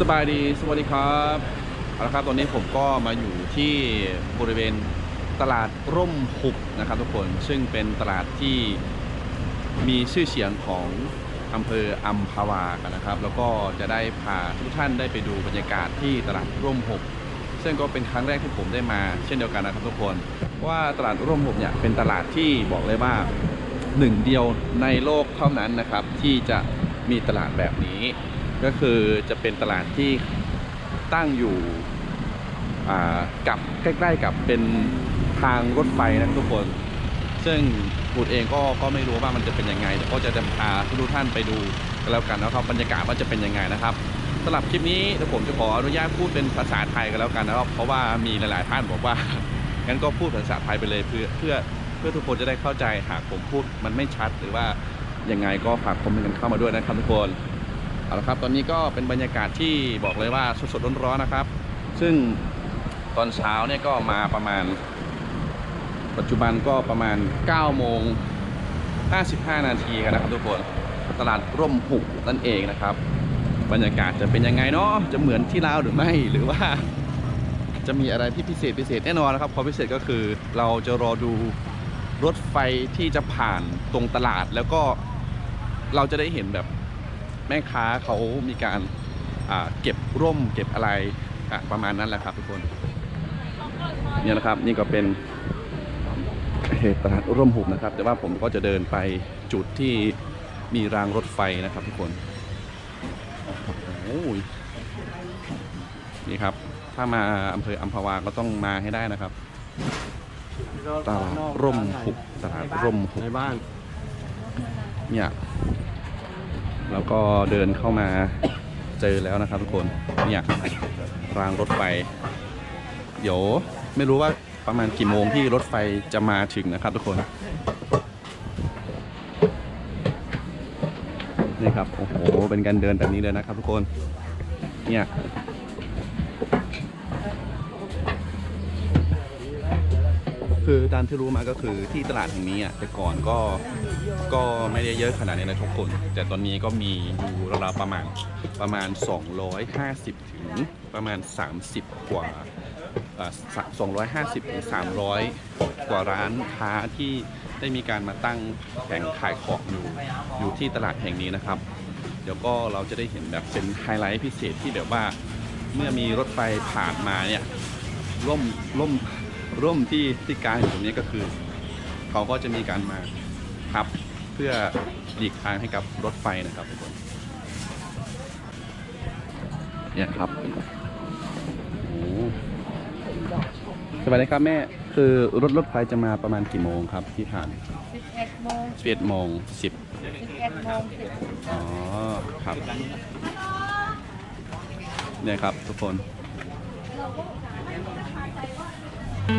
สบายดี สวัสดีครับเอาละครับ ตอนนี้ผมก็มาอยู่ที่บริเวณตลาดร่มหุบนะครับทุกคน ซึ่งเป็นตลาดที่มีชื่อเสียงของอำเภออัมพาวากันนะครับ แล้วก็จะได้พาทุกท่านได้ไปดูบรรยากาศที่ตลาดร่มหุบซึ่งก็เป็นครั้งแรกที่ผมได้มา เช่นเดียวกันนะครับทุกคนว่าตลาดร่มหุบเนี่ยเป็นตลาดที่บอกเลยว่าหนึ่งเดียวในโลกเท่านั้นนะครับที่จะมีตลาดแบบนี้ ก็คือจะเป็นตลาดที่ตั้งอยู่กับใกล้ๆกับเป็นทางรถไฟนะทุกคน ซึ่งพูดเองก็ก็ไม่รู้ว่ามันจะเป็นยังไงแต่ก็จะจะพาทุกท่านไปดูกันแล้วกันนะครับบรรยากาศว่าจะเป็นยังไงนะครับสำหรับคลิปนี้เดี๋ยวผมจะขออนุญาตพูดเป็นภาษาไทยกันแล้วกันนะครับ เพราะว่ามีหลายๆท่านบอกว่างั้นก็พูดภาษาไทยไปเลยเพื่อเพื่อเพื่อทุกคนจะได้เข้าใจหากผมพูดมันไม่ชัดหรือว่ายังไงก็ฝากคอมเมนต์กันเข้ามาด้วยนะครับทุกคน เอาละครับตอนนี้ก็เป็นบรรยากาศที่บอกเลยว่าสดๆร้อนๆนะครับ ซึ่งตอนเช้าเนี่ยก็มาประมาณ ปัจจุบันก็ประมาณ9โมง55 นาทีกันนะครับทุกคนตลาดร่มหุบนั่นเองนะครับ บรรยากาศจะเป็นยังไงเนาะจะเหมือนที่ลาวหรือไม่หรือว่า จะมีอะไรที่พิเศษพิเศษแน่นอนนะครับความพิเศษก็คือเราจะรอดูรถไฟที่จะผ่านตรงตลาดแล้วก็เราจะได้เห็นแบบ แม่ค้าเขามีการอ่าเก็บร่มเก็บอะไรอะประมาณนั้นแหละครับทุกคนเนี่ยนะครับนี่ก็เป็นเหตุตลาดร่มหุบนะครับ แต่ว่าผมก็จะเดินไปจุดที่มีรางรถไฟนะครับทุกคนโอ้โหนี่ครับ ถ้ามาอำเภออัมพวาก็ต้องมาให้ได้นะครับตลาดร่มหุบตลาดร่มหุบในบ้านเนี่ย แล้วก็เดินเข้ามาเจอแล้วนะครับทุกคนเนี่ยรางรถไฟเดี๋ยวไม่รู้ว่าประมาณกี่โมงที่รถไฟจะมาถึงนะครับทุกคนนี่ครับโอ้โหเป็นการเดินแบบนี้เลยนะครับทุกคนเนี่ย คือตามที่รู้มาก็คือที่ตลาดแห่งนี้อะแต่ก่อนก็ก็ไม่ได้เยอะขนาดนี้นะทุกคน แต่ตอนนี้ก็มีอยู่ราวๆประมาณประมาณ 250 ถึงประมาณ 30 กว่าสองร้อยห้าสิบถึงสามร้อยกว่าร้านค้าที่ได้มีการมาตั้งแผงขายของอยู่อยู่ที่ตลาดแห่งนี้นะครับ เดี๋ยวก็เราจะได้เห็นแบบเป็นไฮไลท์พิเศษที่แบบว่าเมื่อมีรถไฟผ่านมาเนี่ยร่มร่ม ร่มที่ที่กลางอยู่ตรงนี้ก็คือ เขาก็จะมีการมาพับเพื่อหลีกทางให้กับรถไฟนะครับทุกคนเนี่ยครับโอ้โหสวัสดีครับแม่คือรถรถไฟจะมาประมาณกี่โมงครับที่ผ่าน11โมง11โมง10 11โมง10อ๋อครับเนี่ยครับทุกคน เนี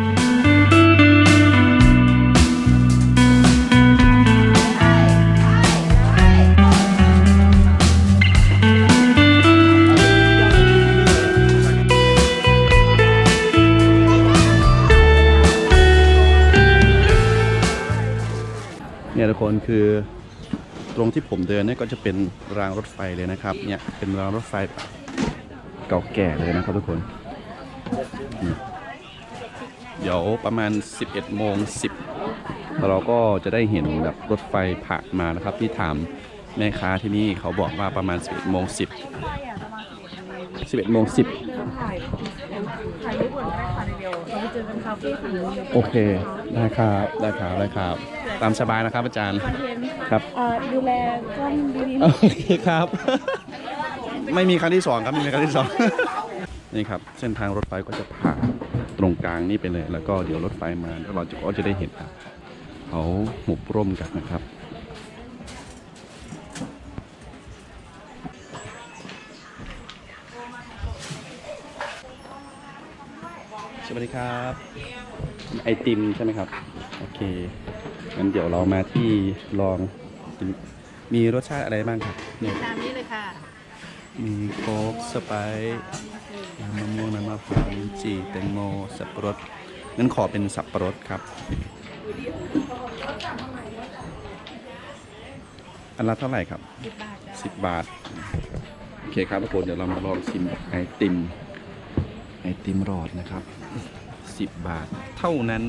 ่ยทุกคนคือตรงที่ผมเดินเนี่ยก็จะเป็นรางรถไฟเลยนะครับเนี่ยเป็นรางรถไฟเก่าแก่เลยนะครับทุกคน เดี๋ยวประมาณ 11โมง10 เราก็จะได้เห็นแบบรถไฟผ่านมานะครับ ที่ถามแม่ค้าที่นี่เขาบอกว่าประมาณ 11โมง10 11โมง10เดินถ่ายถ่ายรูปก่อนก็ได้ค่ะเดียวเราไปเจอกันคาเฟ่ฝั่งนู้นโอเค ได้ครับ ได้ครับ ได้ครับ ตามสบายนะครับอาจารย์คอนเทนต์ครับเอ่อดูแลกล้องดีๆ โอเคครับ ไม่มีครั้งที่สองครับ ไม่มีครั้งที่สองนี่ครับ เส้นทางรถไฟก็จะผ่านต รงกลางนี่ไปเลย แล้วก็เดี๋ยวรถไฟมาแล้วเราจะก็จะได้เห็นครับเขาหุบร่มกันนะครับสวัสดีครับไอติมใช่ไหมครับ โอเคงั้นเดี๋ยวเรามาที่ลองกินมีรสชาติอะไรบ้างครับเนี่ยตามนี้เลยค่ะ มีโค้กสไปซ์มะม่วงน้ำมะพร้าวลิ้นจี่แตงโม สับปะรดงั้นขอเป็นสับปะรดครับอันละเท่าไหร่ครับ10บาทจ้ะสิบบาทอเคครับทุกคนเดี๋ยวเรามาลองชิมไอติม ไอติมหลอดนะครับ10บาท เท่านั้น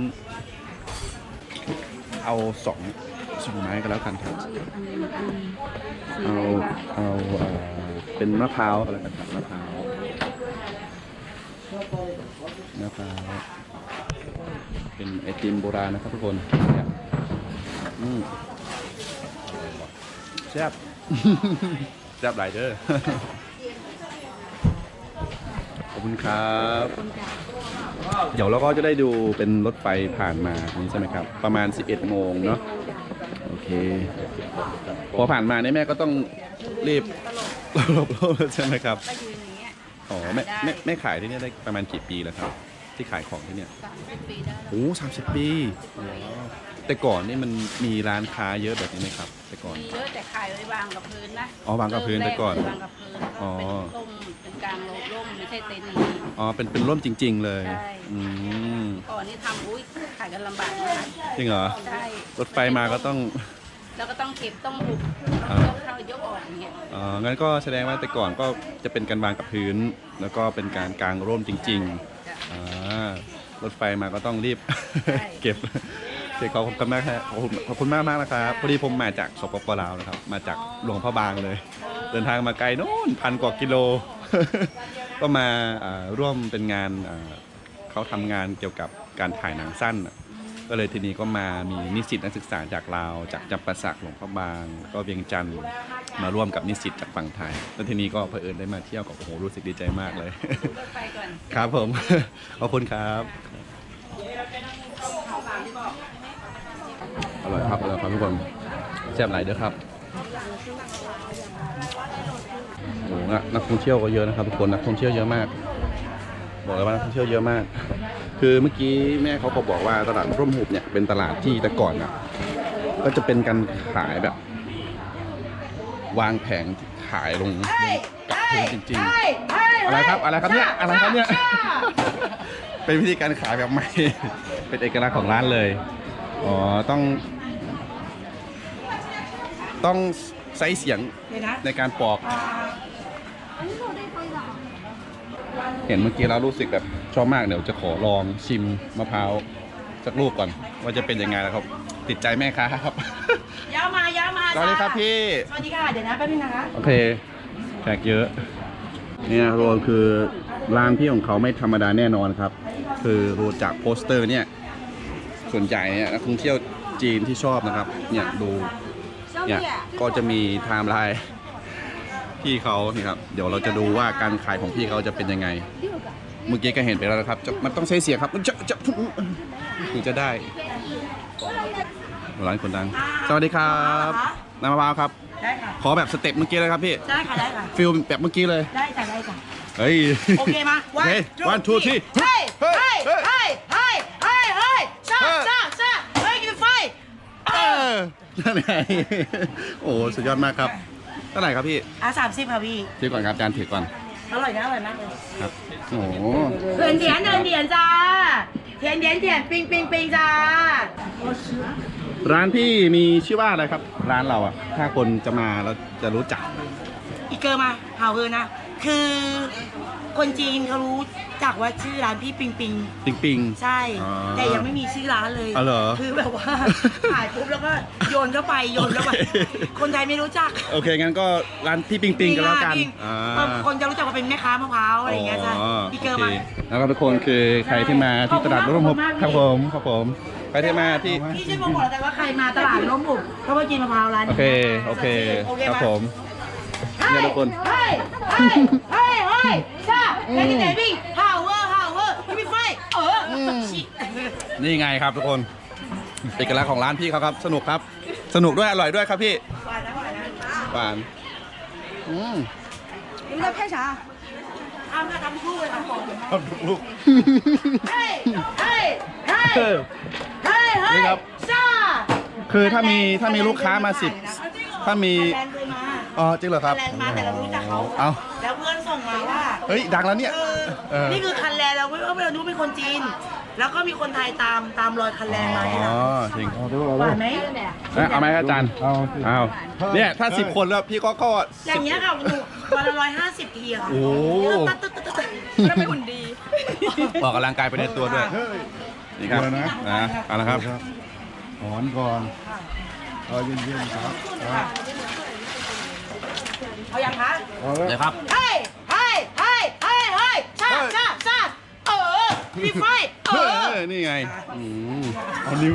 เอาสอง สองไม้ก็แล้วกันครับเอาเอาเอ่อเป็นมะพร้าวก็แล้วกันครับมะพร้าวมะพร้าวเป็นไอติมโบราณนะครับทุกคนเนี่ยอืมแซ่บแซ่บหลายเด้อขอบคุณครับเดี๋ยวเราก็จะได้ดูเป็นรถไฟผ่านมาอันนี้ใช่ไหมครับ ประมาณ 11 โมงเนาะโอ เคพอผ่านมาเนี่ยแม่ก็ต้องรีบหลบๆใช่ไหมครับก็ยืนอย่างเงี้ยอ๋อแม่แม่แม่ขายที่เนี่ยได้ประมาณกี่ปีแล้วครับ ที่ขายของที่เนี่ยสามสิบปีได้แล้วโอ้สามสิบปีอ๋อแต่ก่อนนี่มันมีร้านค้าเยอะแบบนี้ไหมครับ แต่ก่อน มีเยอะแต่ขายไว้วางกับพื้นนะอ๋อวางกับพื้นแต่ก่อนเริ่มแรวางกับพื้นแล้วอ๋ก็อ เป็นร่มเป็นกลางร่มไม่ใช่เต็นท์อย่างนี้ อ๋อเป็นเป็นร่มจริง ๆ เลย ใช่ อืมก่อนนี่ทำอุ้ยขายกันลำบากมากจริงเหรอใช่รถไฟมาก็ต้อง แล้วก็ต้องเก็บต้องบุกต้องยกเข้ายกออกอย่างเงี้ยอ๋องั้นก็แสดงว่าแต่ก่อนก็จะเป็นการวางกับพื้น แล้วก็เป็นการกางร่มจริงๆอ่ารถไฟมาก็ต้องรีบ เก็บโอเขอบคุณมากครับขอบคุณมากมากๆนะครับพอดีผมมาจากสปปลาวนะครับ มาจากหลวงพระบางเลย เดินทางมาไกลโน่นพันกว่ากิโล ก็มาร่วมเป็นงานเขาทำงานเกี่ยวกับการถ่ายหนังสั้น ก็เลยทีนี้ก็มามีนิสิตนักศึกษาจากลาว จากจำปาสักหลวงพระบาง ก็เวียงจันทร์มาร่วมกับนิสิตจากฝั่งไทย แล้วทีนี้ก็เผอิญได้มาเที่ยวกับโอ้โหรู้สึกดีใจมากเลยรถไฟก่อนครับผมขอบคุณครับอร่อยครับอร่อยครับทุกคนแซ่บหลายเด้อครับโอ้โหนักนักท่องเที่ยวก็เยอะนะครับทุกคนนักท่องเที่ยวเยอะมาก บอกเลยว่านักท่องเที่ยวเยอะมาก คือเมื่อกี้แม่เขาก็บอกว่าตลาดร่มหุบเนี่ยเป็นตลาดที่แต่ก่อนอะก็จะเป็นการขายแบบ วางแผงขายลงกับพื้นจริง ๆ อะไรครับอะไรครับเนี่ยอะไรครับเนี่ยเป็นวิธีการขายแบบใหม่ เป็นเอกลักษณ์ของร้านเลยอ๋อต้อง ต้องใช้เสียงในการปอกเห็นเมื่อกี้แล้วรู้สึกแบบชอบมากเดี๋ยวจะขอลองชิมมะพร้าวสักลูกก่อน ว่าจะเป็นยังไงแล้วครับ ติดใจแม่ค้าครับยาวมายาวมาสวัสดีครับพี่ สวัสดีค่ะ เดี๋ยวนะแป๊บนึงนะคะ โอเคแขกเยอะ เนี่ยรวมคือร้านพี่ของเขาไม่ธรรมดาแน่นอนครับ คือรูจากโปสเตอร์เนี่ย ส่วนใหญ่เนี่ยนักท่องเที่ยวจีนที่ชอบนะครับ เนี่ยดู เนี่ยก็จะมีไทม์ไลน์ พี่เขานี่ครับเดี๋ยวเราจะดูว่าการขายของพี่เขาจะเป็นยังไง เมื่อกี้ก็เห็นไปแล้วนะครับจะมันต้องใช้เสียงครับมันจะจะถึงจะได้ร้านคนดัง สวัสดีครับน้ำมะพร้าวครับ ได้ค่ะ ขอแบบสเต็ปเมื่อกี้เลยครับพี่ ได้ค่ะ ได้ค่ะ ฟิลแบบเมื่อกี้เลย ได้จ้ะได้จ้ะเฮ้ย โอเคมาโอเค one two three เฮ้ยเฮ้เฮ้ยยเฮ้ย เฮ้ย เฮ้ย เฮ้ย เฮ้ยซ่าเฮ้ยซ่าซ่าเฮ้ยกินไฟ เออนั่นไงโอ้ สุดยอดมากครับเท่าไหร่ครับพี่อะสามสิบค่ะพี่ ถือก่อนครับจานถือก่อนอร่อยนะอร่อยมากเลยครับโอ้โหเดินเดียนเดินเดียนจ้า เทียนเทียนเทียนปิงปิงปิงจ้า ร้านพี่มีชื่อว่าอะไรครับ ร้านเราอะถ้าคนจะมาแล้วจะรู้จัก อีเกอร์มาเห่าเกอร์นะ คือ คนจีนเขารู้จักว่าชื่อร้านพี่ปิงปิง ปิงปิง ใช่อ๋อแต่ยังไม่มีชื่อร้านเลย อ๋อเหรอคือแบบว่าถ่ายปุ๊บแล้วก็โยนเข้าไปโยนเข้าไป โอเค คนไทยไม่รู้จักโอเคงั้นก็ร้านพี่ปิงปิงก็แล้วกันปิงอ่าคนจะรู้จักว่าเป็นแม่ค้ามะพร้าวอะไรอย่างเงี้ยใช่อีเกอร์โอมาเคแล้วก็ทุกคนคือใครที่มาที่ตลาดร่มพบครับผมครับผมใครที่มาที่ พี่ช่วยโปรโมทแต่ว่าใครมาตลาดล้มบุกก็มากินมะพร้าวร้านโอนี้เคโอเค โอเค ครับปะผมเฮ้ยเนี่ยทุกคน เฮ้ยเฮ้ยเฮ้ยเฮ้ยช แล้วที่ไหนพี่ฮาวเวอร์ฮาวเวอร์ที่มีไฟเอออชินี่ไงครับทุกคนเอกลักษณ์ของร้านพี่เขาครับ สนุกครับ สนุกด้วยอร่อยด้วยครับพี่หวานนะหวานนะหวานอืมรู้แล้วแค่ช้าทำนะทำคู่เลยทำของทำทุกลูกเฮ้ยเฮ้ยเฮ้ยเฮ้ยเฮ้ยซ่าคือถ้ามีถ้ามีลูกค้ามาสิบถ้ามีอ๋อจริงเหรอครับมาแต่เรารู้จักเขาเอาแล้ว เพื่อนส่งมาว่าเฮ้ยดังแล้วเนี่ยเออเออนี่คือคันแลนด์เราไม่ว่าเราดูเป็นคนจีน แล้วก็มีคนไทยตามตามรอยคันแรงมาที่อ๋ร้าอนจริง เอาดูเอาหดูวานไหมเอ้ยเอาไหมครับอาจารย์เอาสิ เอาเนี่ยถ้าสิบคนแล้วพี่ก็ก็ อย่างเงี้ยค่ะหนูวันละร้อยห้าสิบทีอะค่ะโอ้ตึ๊ดตึ๊ดตึ๊ดตึ๊ดตึ๊ดแล้วไม่หุ่นดี ออกกำลังกายไปในตัวด้วย เฮ้ย นี่ครับกลัวนะ นะเอาละครับ ถอนก่อนเอาเย็นๆครับครับเอายังคะเอาแล้วเลยครับ เฮ้ยเฮ้ยเฮ้ยเฮ้ยเฮ้ยชาชาชาเออมีไฟเอเอออนี่ไงอืมเอานิ้ว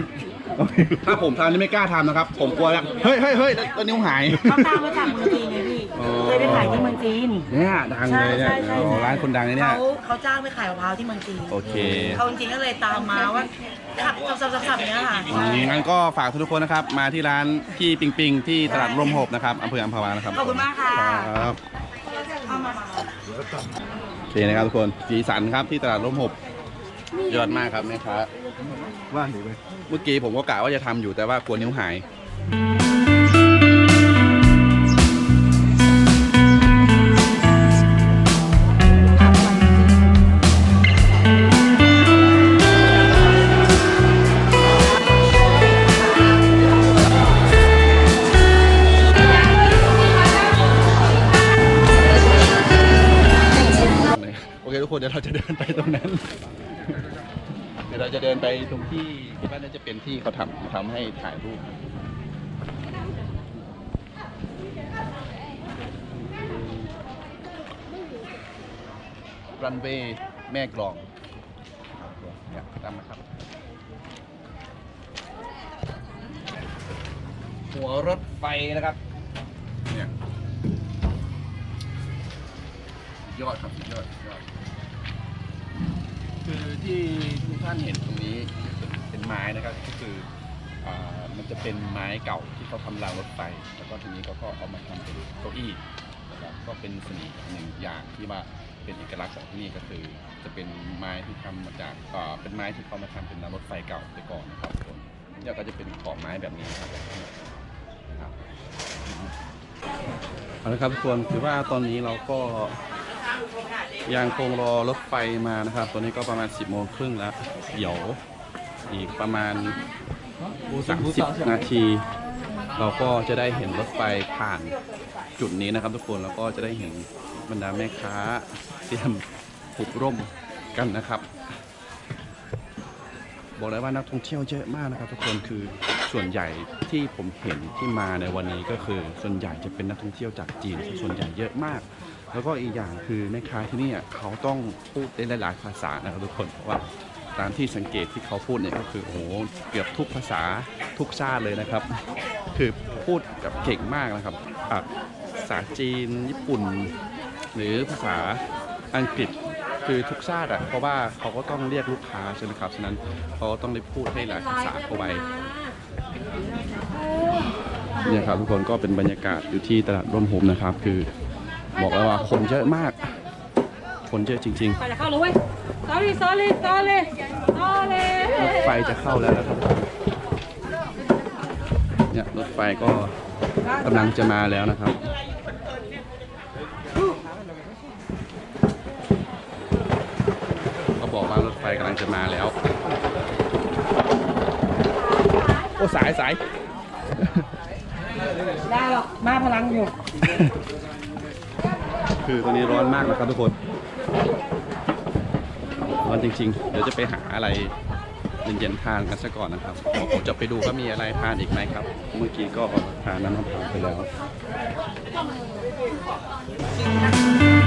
เอานิ้วถ้าผมทำนี่ไม่กล้าทำนะครับ ผมกลัวแล้วเฮ้ยเฮ้ยเฮ้ยแล้วนิ้วหาย เขาตามมาจากเมืองจีนไงพี่อ๋อ เคยไปขายที่เมืองจีน เนี่ยดังเลยเนี่ยใช่ใช่ใช่ โอ้ร้านคนดังเลยเนี่ย เขาเขาจ้างไปขายมะพร้าวที่เมืองจีนโอเค เขาจริงๆก็เลยตามมาว่าขับสับสับสับๆๆๆเนี้ยค่ะ อืมงั้นก็ฝากทุกคนนะครับ มาที่ร้านพี่ปิงปิงที่ตลาดร่มหบนะครับอำเภออัมพวานะครับขอบคุณมากค่ะ ครับ เอามา โอเคนะครับทุกคนสีสันครับที่ตลาดร่มหบยอดมากครับแม่ค้าว่างหนีไปเมื่อกี้ผมก็กะว่าจะทำอยู่แต่ว่ากลัวนิ้วหาย จะเดินไปตรงนั้น เดี๋ยวเราจะเดินไปตรงที่ที่บ้านน่าจะเป็นที่เขาทำทำให้ถ่ายรูปรันเวย์แม่กลองเนี่ยตามนะครับ หัวรถไฟนะครับ เนี่ย ยอดครับ คือที่ทุกท่านเห็นตรงนี้เป็นไม้นะครับก็คืออมันจะเป็นไม้เก่าที่เขาทำรางรถไฟแล้วก็ทีนี้เขาก็เอามาทำเป็นเก้าอี้นะครับก็เป็นสน่ห์หนึ่งอย่างที่ว่าเป็นเอกลักษณ์ของที่นี่ก็คือ จะเป็นไม้ที่ทำมาจากเป็นไม้ที่เขามาทำเป็นรางรถไฟเก่าไปก่อนนะครับทุกคนเนี่ยก็จะเป็นขอบไม้แบบนี้ครับเอาละครับทุกคนถือว่าตอนนี้เราก็ ยังคงรอรถไฟมานะครับ ตอนนี้ก็ประมาณ 10โมงครึ่งแล้ว เดี๋ยวอีกประมาณ 30 นาที เราก็จะได้เห็นรถไฟผ่านจุดนี้นะครับ ทุกคนแล้วก็จะได้เห็นบรรดาแม่ค้าเตรียมผูกร่มกันนะครับ บอกเลยว่านักท่องเที่ยวเยอะมากนะครับ ทุกคนคือส่วนใหญ่ที่ผมเห็นที่มาในวันนี้ก็คือส่วนใหญ่จะเป็นนักท่องเที่ยวจากจีนส่วนใหญ่เยอะมาก แล้วก็อีกอย่างคือแม่ค้าที่นี่เขาต้องพูดได้หลายภาษานะครับทุกคนเพราะว่าตามที่สังเกตที่เขาพูดเนี่ยก็คือโอ้โหเกือบทุกภาษาทุกชาติเลยนะครับ คือพูดกับเก่งมากนะครับภาษาจีนญี่ปุ่น หรือภาษาอังกฤษคือทุกชาติอะเพราะว่าเขาก็ต้องเรียกลูกค้าใช่ไหมครับฉะนั้นเขาก็ต้องได้พูดให้หลายภาษาเข้าไปเนี่ยครับทุกคนก็เป็นบรรยากาศอยู่ที่ตลาดร่มโฮมนะครับ คือ บอกแล้วว่าคนเยอะมาก คนเยอะจริงไปจะเข้าเลยเว้ย sorry sorry sorry sorry ๆรถไฟจะเข้าแล้วนะครับ เนี่ยรถไฟก็กำลังจะมาแล้วนะครับ ก็บอกว่ารถไฟกำลังจะมาแล้ว โอ้สายสาย ได้หรอกมาพลังอยู่ คือตอนนี้ร้อนมากนะครับทุกคน ร้อนจริง ๆ เดี๋ยวจะไปหาอะไรเย็นๆทานกันซะก่อนนะครับผมจะไปดูว่ามีอะไรทานอีกไหมครับ เมื่อกี้ก็ทานน้ำมะพร้าวไปแล้ว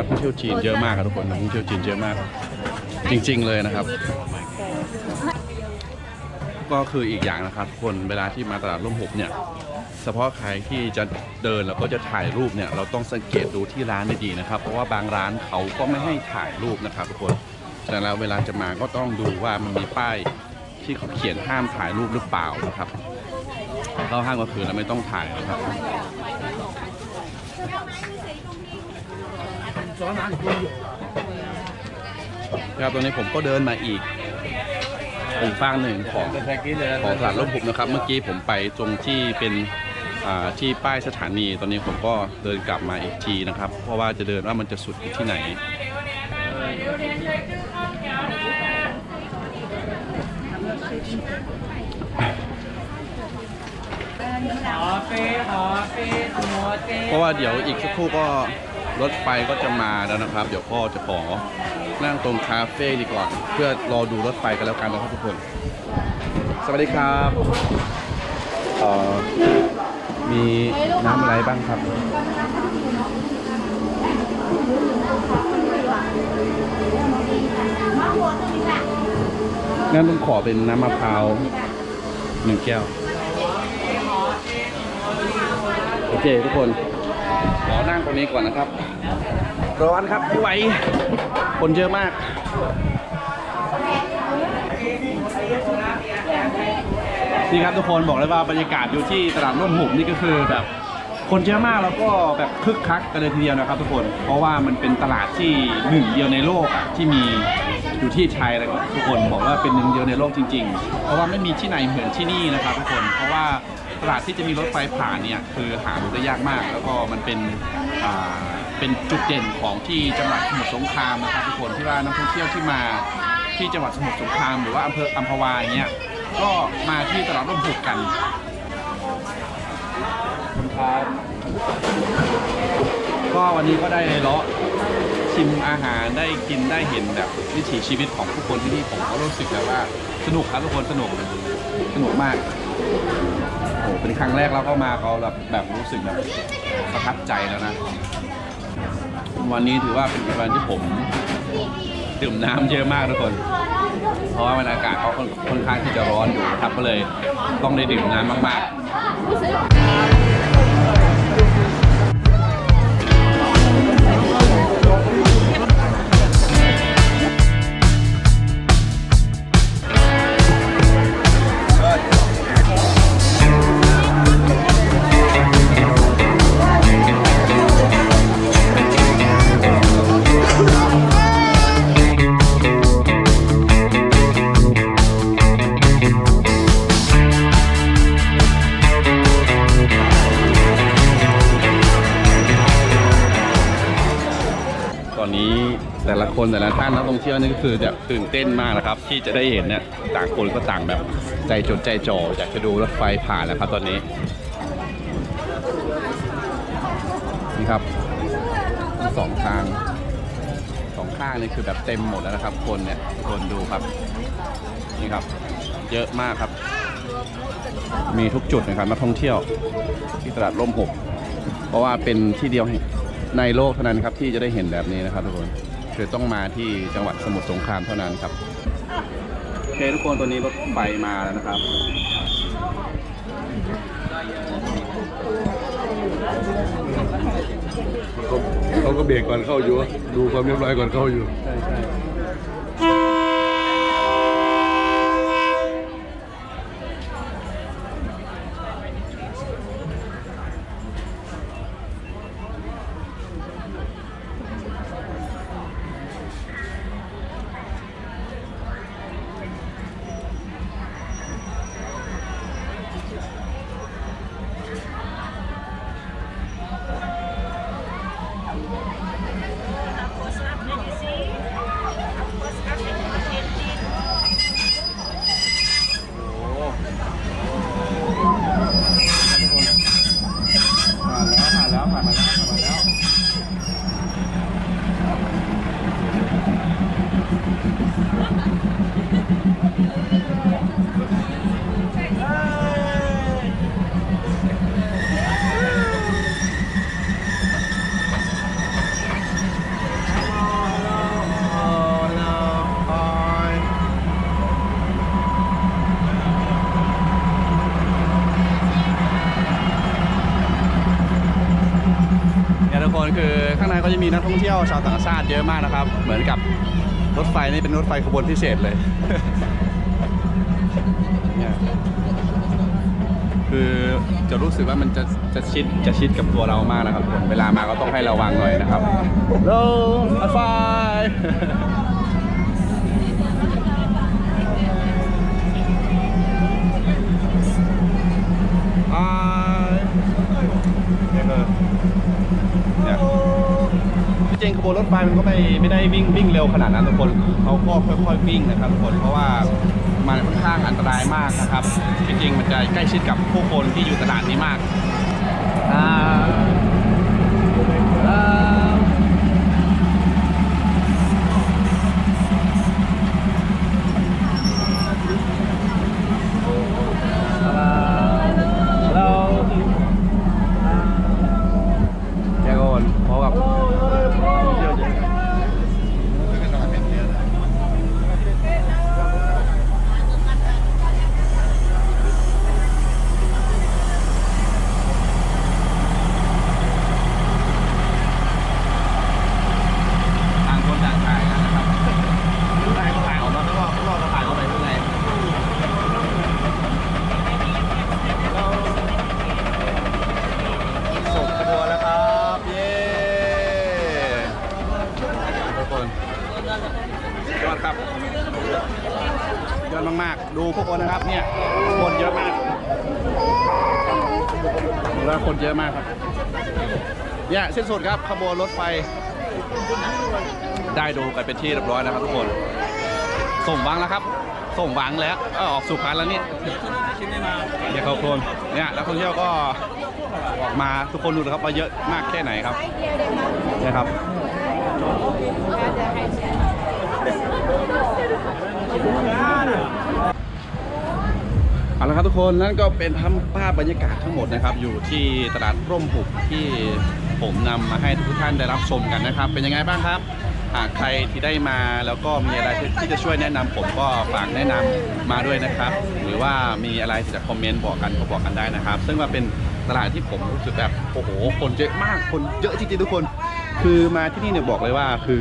นักท่องเที่ยวจีนเยอะมากครับทุกคนนักท่องเที่ยวจีนเยอะมาก จริง ๆ เลยนะครับ ก็คืออีกอย่างนะครับทุกคนเวลาที่มาตลาดร่มหุบเนี่ยเฉพาะใครที่จะเดินแล้วก็จะถ่ายรูปเนี่ยเราต้องสังเกตดูที่ร้านดีๆนะครับ เพราะว่าบางร้านเขาก็ไม่ให้ถ่ายรูปนะครับทุกคนฉะนั้นแล้วเวลาจะมาก็ต้องดูว่ามันมีป้ายที่เขาเขียนห้ามถ่ายรูปหรือเปล่านะครับเข้าห้างก็คือเราไม่ต้องถ่ายนะครับ ครับตอนนี้ผมก็เดินมาอีกอีกฝั่งหนึ่งของของตลาดร่มหุบนะครับ เมื่อกี้ผมไปตรงที่เป็นอ่าที่ป้ายสถานี ตอนนี้ผมก็เดินกลับมาอีกทีนะครับ เพราะว่าจะเดินว่ามันจะสุดอยู่ที่ไหนเพราะว่าเดี๋ยวอีกสักครู่ก็ รถไฟก็จะมาแล้วนะครับ เดี๋ยวก็จะขอนั่งตรงคาเฟ่ดีกว่าเพื่อรอดูรถไฟกันแล้วกันนะครับทุกคน สวัสดีครับเอ่อมีน้ำอะไรบ้างครับ งั้นต้องขอเป็นน้ำมะพร้าวหนึ่งแก้ว โอเคทุกคน ขอนั่งตรงนี้ก่อนนะครับ ร้อนครับไม่ไหวคนเยอะมากนี่ครับทุกคนบอกเลยว่าบรรยากาศอยู่ที่ตลาดร่มหุบนี่ก็คือแบบคนเยอะมากแล้วก็แบบคึกคักกันเลยทีเดียวนะครับ ทุกคน เพราะว่ามันเป็นตลาดที่หนึ่งเดียวในโลกอะที่มีอยู่ที่ไทยแล้วก็ทุกคนบอกว่าเป็นหนึ่งเดียวในโลกจริง ๆ เพราะว่าไม่มีที่ไหนเหมือนที่นี่นะครับ ทุกคนเพราะว่า ตลาดที่จะมีรถไฟผ่านเนี่ยคือหาดูได้ยากมาก แล้วก็มันเป็นอ่าเป็นจุดเด่นของที่จังหวัดสมุทรสงครามนะครับทุกคนที่ว่านักท่องเที่ยวที่มาที่จังหวัดสมุทรสงครามหรือว่าอำเภออัมพวาอย่างเงี้ยก็มาที่ตลาดร่มหุบกันครับก็วันนี้ก็ได้เลาะชิมอาหารได้กินได้เห็นแบบวิถีชีวิตของผู้คนที่นี่ผมก็รู้สึกแบบว่าสนุกครับทุกคนสนุกสนุกมาก โหเป็นครั้งแรกแล้วก็มาเขาแบบแบบรู้สึกแบบประทับใจแล้วนะ วันนี้ถือว่าเป็นวันที่ผมดื่มน้ำเยอะมากทุกคน เพราะว่าบรรยากาศเขาค่อนข้างที่จะร้อนอยู่นะครับก็เลยต้องได้ดื่มน้ำมาก ๆ คนแต่ละท่านนักท่องเที่ยวนี่ก็คือแบบตื่นเต้นมากนะครับ ที่จะได้เห็นเนี่ยต่างคนก็ต่างแบบใจจดใจจ่ออยากจะดูรถไฟผ่านนะครับตอนนี้นี่ครับทั้งสองทางสองข้างนี่คือแบบเต็มหมดแล้วนะครับ คนเนี่ยคนดูครับนี่ครับ เยอะมากครับ มีทุกจุดนะครับนักท่องเที่ยวที่ตลาดร่มหกเพราะว่าเป็นที่เดียวในโลกเท่านั้นครับที่จะได้เห็นแบบนี้นะครับทุกคน คือต้องมาที่จังหวัดสมุทรสงครามเท่านั้นครับโอเคทุกคนตัวนี้รถไฟมาแล้วนะครับเขาเขาก็เบรกก่อนเข้าอยู่ ดูความเรียบร้อยก่อนเข้าอยู่ ใช่ใช่ ชาวต่างชาติเยอะมากนะครับ เหมือนกับรถไฟนี่เป็นรถไฟขบวนพิเศษเลยคือจะรู้สึกว่ามันจะจะชิดจะชิดกับตัวเรามากนะครับเวลามาก็ต้องให้ระวังหน่อยนะครับโลอัลฟายอ่าเนี่ยคือเนี่ยจ ริงๆขบวนรถไฟมันก็ไม่ไม่ได้วิ่งวิ่งเร็วขนาดนั้นทุกคนเขาก็ค่อยๆวิ่งนะครับทุกคนเพราะว่ามันค่อนข้างอันตรายมากนะครับ จริงๆ มันจะใกล้ชิดกับผู้คนที่อยู่ตลาดนี้มากอ่าอ่าเราแกโกนพร้อมกับเที่ยวเยอะต่างคนต่างถ่ายกันนะครับถ่ายก็ถ่ายออกมาข้างนอกข้างนอกก็ถ่ายเข้าไปข้างใน ส่งขบวนแล้วครับ เย้ทุกคนยอดครับยอดมากๆ ดูพวกคนนะครับเนี่ยคนเยอะมาก ดูแล้วคนเยอะมากครับเนี่ยสิ้นสุดครับขบวนรถไฟ ได้ดูกันเป็นที่เรียบร้อยนะครับทุกคนส่งวังแล้วครับ ส่งวังแล้วเอ้าออกสู่พันแล้วนี่เนี่ยเขาโคลนเนี่ยนักท่องเที่ยวก็ออกมาทุกคนดูนะครับว่าเยอะมากแค่ไหนครับเนี่ยครับ เอาละครับทุกคนนั่นก็เป็นทั้งภาพบรรยากาศทั้งหมดนะครับ อยู่ที่ตลาดร่มหุบที่ผมนำมาให้ทุกท่านได้รับชมกันนะครับ เป็นยังไงบ้างครับหากใครที่ได้มาแล้วก็มีอะไรที่จะช่วยแนะนำผมก็ฝากแนะนำมาด้วยนะครับ หรือว่ามีอะไรที่จะคอมเมนต์บอกกันก็บอกกันได้นะครับ ซึ่งว่าเป็นตลาดที่ผมรู้สึกแบบโอ้โหคนเยอะมากคนเยอะจริงๆทุกคน คือมาที่นี่เนี่ยบอกเลยว่าคือ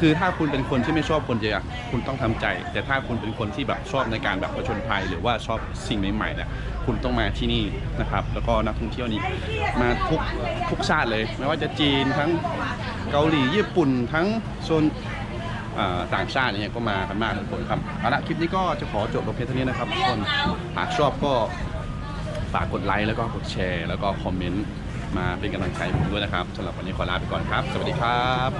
คือถ้าคุณเป็นคนที่ไม่ชอบคนเยอะคุณต้องทำใจ แต่ถ้าคุณเป็นคนที่แบบชอบในการแบบผจญภัยหรือว่าชอบสิ่งใหม่ๆเนี่ยคุณต้องมาที่นี่นะครับ แล้วก็นักท่องเที่ยวนี้มาทุกทุกชาติเลย ไม่ว่าจะจีนทั้งเกาหลีญี่ปุ่นทั้งโซนอ่าต่างชาติเนี่ยก็มากันมากทุกคนครับเอาละคลิปนี้ก็จะขอจบลงเพียงเท่านี้นะครับทุกคนหากชอบก็ฝากกดไลค์แล้วก็กดแชร์ แล้วก็คอมเมนต์มาเป็นกำลังใจผมด้วยนะครับสำหรับวันนี้ขอลาไปก่อนครับ สวัสดีครับ